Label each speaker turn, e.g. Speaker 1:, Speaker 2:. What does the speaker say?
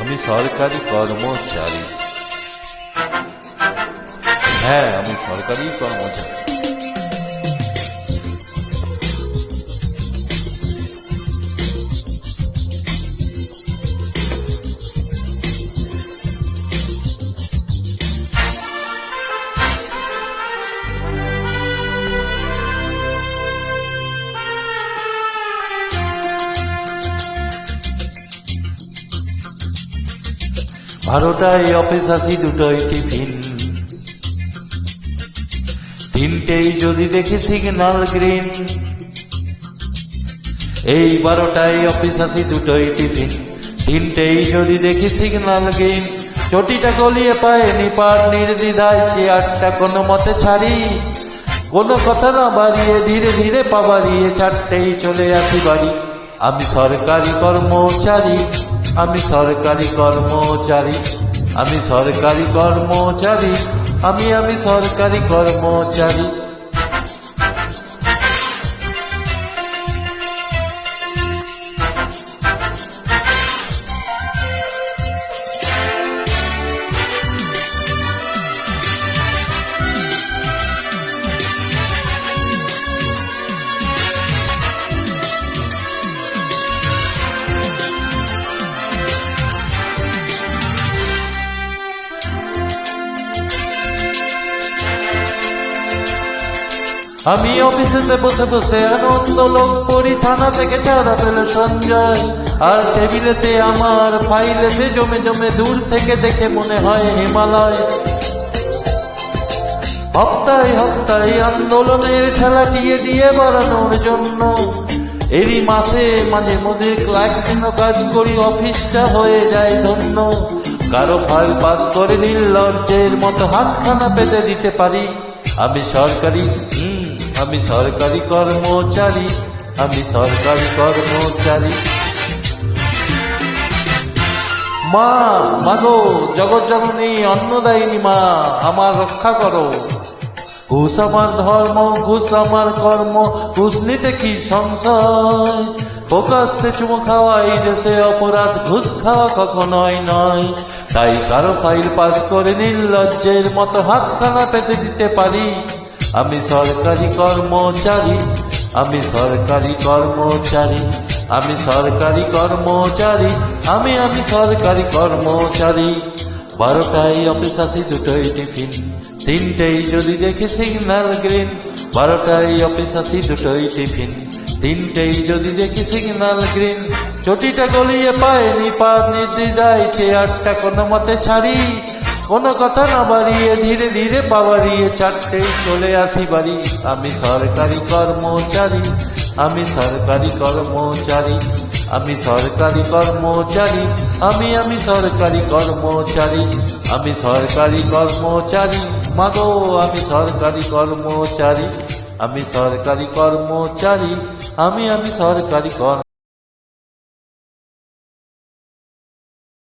Speaker 1: আমি সরকারি কর্মচারী। হ্যাঁ আমি সরকারি কর্মচারী। বারোটায় অফিস আসি দুটোই টিফিন। তিনটেই যদি দেখি সিগনাল গ্রিন এই বারোটায় অফিস আসি দুটোই টিফিন। তিনটেই যদি দেখি সিগনাল গ্রিন চটিটা গলিয়ে পায় নিপার নির্দিদায় চেয়ারটা কোনো মতে ছাড়ি। কোনো কথা না বাড়িয়ে ধীরে ধীরে পা বাড়িয়ে চারটেই চলে আসি বাড়ি। আমি সরকারি কর্মচারী। আমি সরকারি কর্মচারী আমি সরকারি কর্মচারী আমি আমি সরকারি কর্মচারী। আমি অফিসেতে বসে বসে আনন্দ লোক পড়ি থানা থেকে ছাড়া পেল সঞ্জয়। আর টেবিলেতে আমার ফাইল এসে জমে জমে দূর থেকে দেখে মনে হয় হিমালয়। হপ্তায় হপ্তায় আন্দোলনের ঠেলাটিয়ে দিয়ে বাড়ানোর জন্য। এরই মাসে মাঝে মধ্যে একদিন কাজ করি, অফিসটা হয়ে যায় ধন্য। কারও ফাইল পাস করে নির্লজ্জের মতো হাতখানা পেতে দিতে পারি। আমি সরকারি আমি সরকারি কর্মচারী, আমি সরকারি কর্মচারী। মা, মাগো জগৎ জননী অন্নদায়িনী মা, আমার রক্ষা করো। ঘুষ আমার ধর্ম ঘুষ আমার কর্ম ঘুষ নিতে কি সংশয়? প্রকাশ্যে চুমো খাওয়া এই দেশে অপরাধ, ঘুষ খাওয়া কখনোই নয়। তাই কারও ফাইল পাস করে নির্লজ্জের মতো হাতখানা পেতে দিতে পারি। আমি সরকারি কর্মচারী, আমি সরকারি কর্মচারী, আমি সরকারি কর্মচারী, আমি আমি সরকারি কর্মচারী। বারোটায় অফিস আসি দুটোই টিফিন তিনটেই যদি দেখি সিগন্যাল গ্রিন বারোটায় অফিস আসি দুটোই টিফিন তিনটেই যদি দেখি সিগনাল গ্রিন চটিটা গলিয়ে পায়নি পার নির্দিদায় চেয়ারটা কোনো মতে ছাড়ি। কোনো কথা না বাড়িয়ে ধীরে ধীরে পা বাড়িয়ে চারটেই চলে আসি বাড়ি। আমি সরকারি কর্মচারী, আমি সরকারি কর্মচারী। আমি সরকারি কর্মচারী, আমি আমি সরকারি কর্মচারী, আমি সরকারি কর্মচারী মাগো আমি সরকারি কর্মচারী, আমি সরকারি কর্মচারী, আমি আমি সরকারি কর্ম